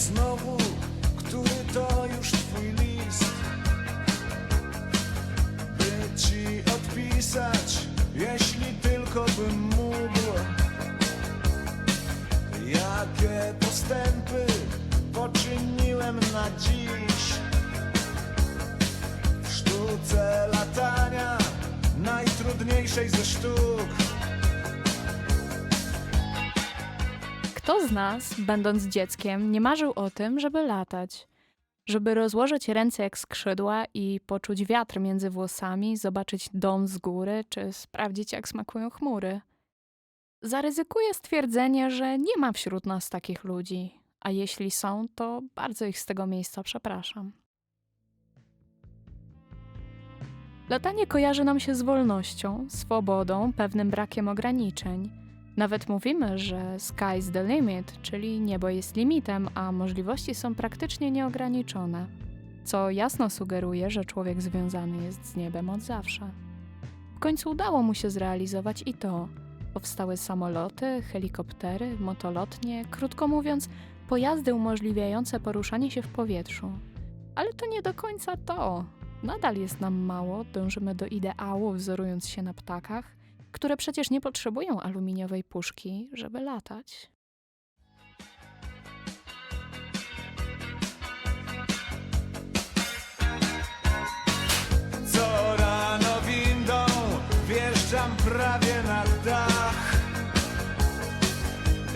znowu, który to już twój list? By ci odpisać, jeśli tylko bym mógł. Jakie postępy poczyniłem na dziś? W sztuce latania, najtrudniejszej ze sztuk Kto z nas, będąc dzieckiem, nie marzył o tym, żeby latać? Żeby rozłożyć ręce jak skrzydła i poczuć wiatr między włosami, zobaczyć dom z góry, czy sprawdzić, jak smakują chmury. Zaryzykuję stwierdzenie, że nie ma wśród nas takich ludzi, a jeśli są, to bardzo ich z tego miejsca przepraszam. Latanie kojarzy nam się z wolnością, swobodą, pewnym brakiem ograniczeń. Nawet mówimy, że sky's the limit, czyli niebo jest limitem, a możliwości są praktycznie nieograniczone, co jasno sugeruje, że człowiek związany jest z niebem od zawsze. W końcu udało mu się zrealizować i to. Powstały samoloty, helikoptery, motolotnie, krótko mówiąc, pojazdy umożliwiające poruszanie się w powietrzu. Ale to nie do końca to. Nadal jest nam mało, dążymy do ideału, wzorując się na ptakach, które przecież nie potrzebują aluminiowej puszki, żeby latać. Co rano windą wjeżdżam prawie na dach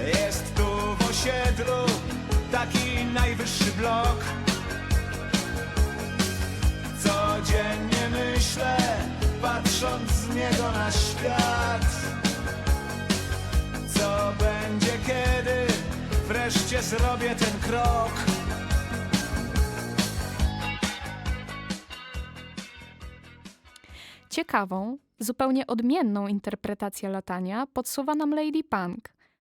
Jest tu w osiedlu taki najwyższy blok Codziennie myślę, patrząc z niego na świat. Co będzie kiedy wreszcie zrobię ten krok? Ciekawą, zupełnie odmienną interpretację latania podsuwa nam Lady Punk.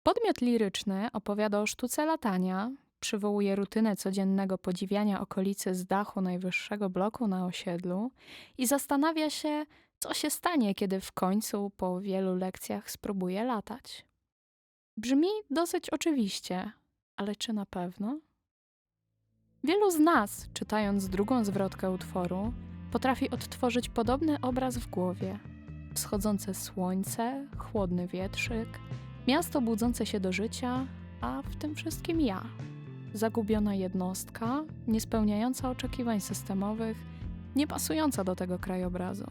Podmiot liryczny opowiada o sztuce latania, przywołuje rutynę codziennego podziwiania okolicy z dachu najwyższego bloku na osiedlu i zastanawia się, co się stanie, kiedy w końcu po wielu lekcjach spróbuje latać. Brzmi dosyć oczywiście, ale czy na pewno? Wielu z nas, czytając drugą zwrotkę utworu, potrafi odtworzyć podobny obraz w głowie. Wschodzące słońce, chłodny wietrzyk, miasto budzące się do życia, a w tym wszystkim ja. Zagubiona jednostka, niespełniająca oczekiwań systemowych, nie pasująca do tego krajobrazu.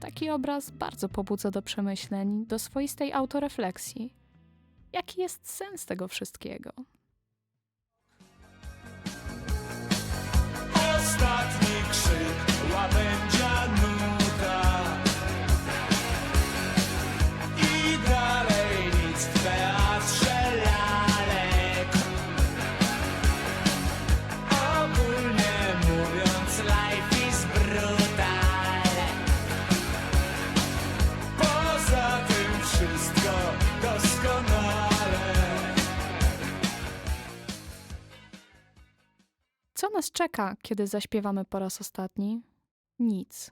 Taki obraz bardzo pobudza do przemyśleń, do swoistej autorefleksji. Jaki jest sens tego wszystkiego? Ostatni krzyk, łabędzia Co nas czeka, kiedy zaśpiewamy po raz ostatni? Nic.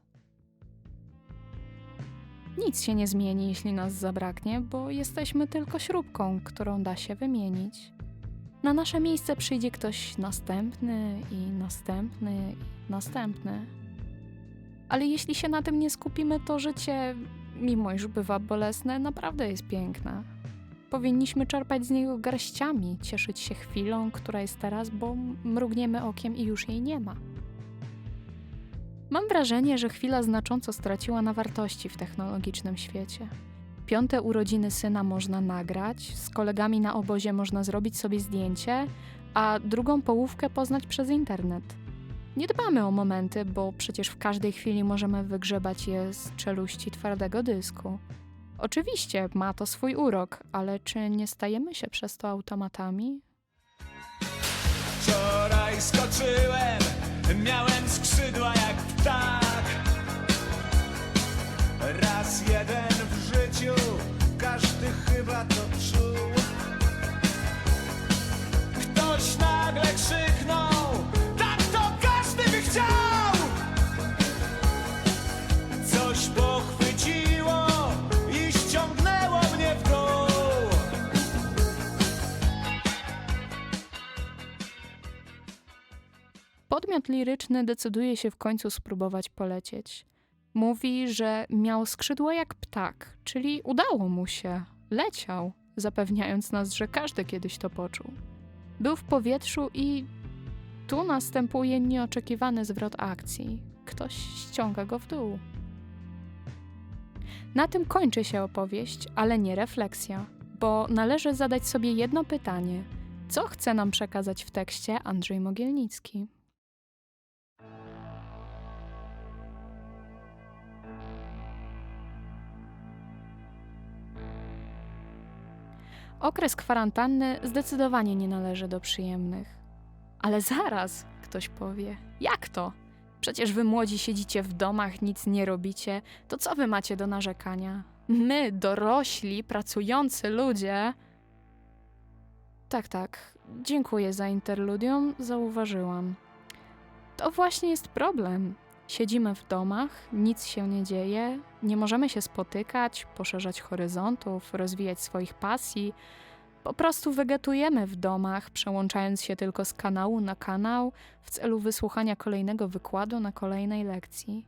Nic się nie zmieni, jeśli nas zabraknie, bo jesteśmy tylko śrubką, którą da się wymienić. Na nasze miejsce przyjdzie ktoś następny i następny i następny. Ale jeśli się na tym nie skupimy, to życie, mimo iż bywa bolesne, naprawdę jest piękne. Powinniśmy czerpać z niego garściami, cieszyć się chwilą, która jest teraz, bo mrugniemy okiem i już jej nie ma. Mam wrażenie, że chwila znacząco straciła na wartości w technologicznym świecie. Piąte urodziny syna można nagrać, z kolegami na obozie można zrobić sobie zdjęcie, a drugą połówkę poznać przez internet. Nie dbamy o momenty, bo przecież w każdej chwili możemy wygrzebać je z czeluści twardego dysku. Oczywiście ma to swój urok, ale czy nie stajemy się przez to automatami? Podmiot liryczny decyduje się w końcu spróbować polecieć. Mówi, że miał skrzydła jak ptak, czyli udało mu się, leciał, zapewniając nas, że każdy kiedyś to poczuł. Był w powietrzu i tu następuje nieoczekiwany zwrot akcji. Ktoś ściąga go w dół. Na tym kończy się opowieść, ale nie refleksja, bo należy zadać sobie jedno pytanie: co chce nam przekazać w tekście Andrzej Mogielnicki? Okres kwarantanny zdecydowanie nie należy do przyjemnych. Ale zaraz, ktoś powie, jak to? Przecież wy młodzi siedzicie w domach, nic nie robicie, to co wy macie do narzekania? My, dorośli, pracujący ludzie. Tak, tak. Dziękuję za interludium, zauważyłam. To właśnie jest problem. Siedzimy w domach, nic się nie dzieje, nie możemy się spotykać, poszerzać horyzontów, rozwijać swoich pasji. Po prostu wegetujemy w domach, przełączając się tylko z kanału na kanał w celu wysłuchania kolejnego wykładu na kolejnej lekcji.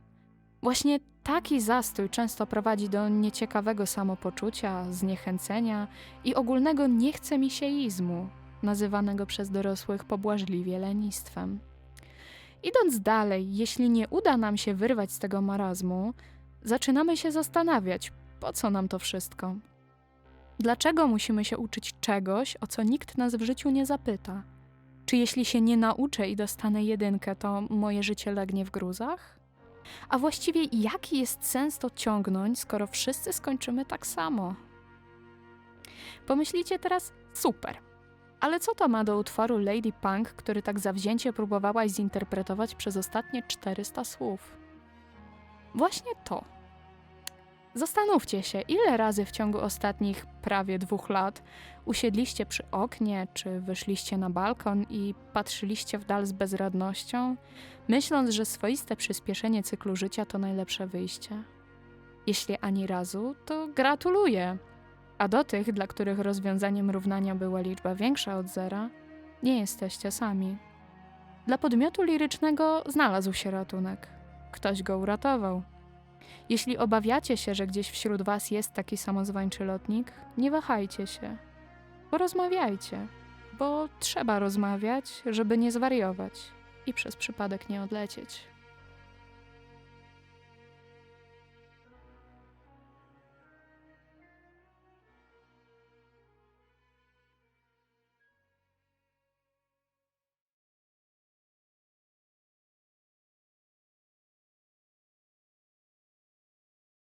Właśnie taki zastój często prowadzi do nieciekawego samopoczucia, zniechęcenia i ogólnego niechcemisiezmu, nazywanego przez dorosłych pobłażliwie lenistwem. Idąc dalej, jeśli nie uda nam się wyrwać z tego marazmu, zaczynamy się zastanawiać, po co nam to wszystko. Dlaczego musimy się uczyć czegoś, o co nikt nas w życiu nie zapyta? Czy jeśli się nie nauczę i dostanę jedynkę, to moje życie legnie w gruzach? A właściwie jaki jest sens to ciągnąć, skoro wszyscy skończymy tak samo? Pomyślicie teraz, super. Ale co to ma do utworu Lady Punk, który tak zawzięcie próbowałaś zinterpretować przez ostatnie 400 słów? Właśnie to. Zastanówcie się, ile razy w ciągu ostatnich prawie dwóch lat usiedliście przy oknie, czy wyszliście na balkon i patrzyliście w dal z bezradnością, myśląc, że swoiste przyspieszenie cyklu życia to najlepsze wyjście. Jeśli ani razu, to gratuluję. A do tych, dla których rozwiązaniem równania była liczba większa od zera, nie jesteście sami. Dla podmiotu lirycznego znalazł się ratunek. Ktoś go uratował. Jeśli obawiacie się, że gdzieś wśród was jest taki samozwańczy lotnik, nie wahajcie się. Porozmawiajcie, bo trzeba rozmawiać, żeby nie zwariować i przez przypadek nie odlecieć.